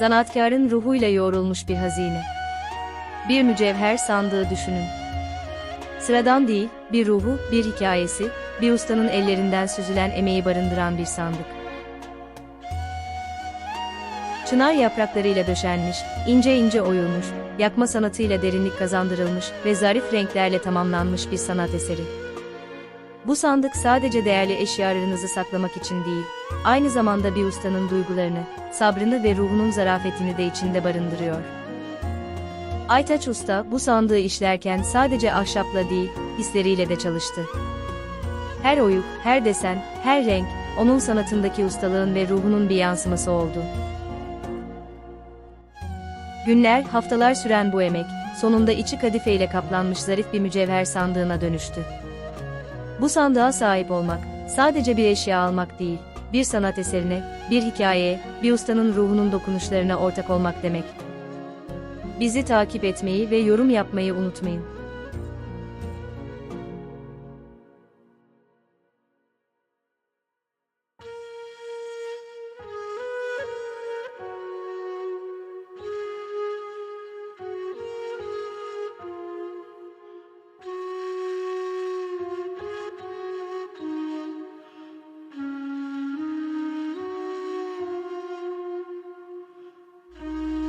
Zanaatkarın ruhuyla yoğrulmuş bir hazine. Bir mücevher sandığı düşünün. Sıradan değil, bir ruhu, bir hikayesi, bir ustanın ellerinden süzülen emeği barındıran bir sandık. Çınar yapraklarıyla döşenmiş, ince ince oyulmuş, yakma sanatıyla derinlik kazandırılmış ve zarif renklerle tamamlanmış bir sanat eseri. Bu sandık sadece değerli eşyalarınızı saklamak için değil, aynı zamanda bir ustanın duygularını, sabrını ve ruhunun zarafetini de içinde barındırıyor. Aytaç Usta bu sandığı işlerken sadece ahşapla değil, hisleriyle de çalıştı. Her oyuk, her desen, her renk, onun sanatındaki ustalığın ve ruhunun bir yansıması oldu. Günler, haftalar süren bu emek, sonunda içi kadifeyle kaplanmış zarif bir mücevher sandığına dönüştü. Bu sandığa sahip olmak, sadece bir eşya almak değil, bir sanat eserine, bir hikayeye, bir ustanın ruhunun dokunuşlarına ortak olmak demek. Bizi takip etmeyi ve yorum yapmayı unutmayın.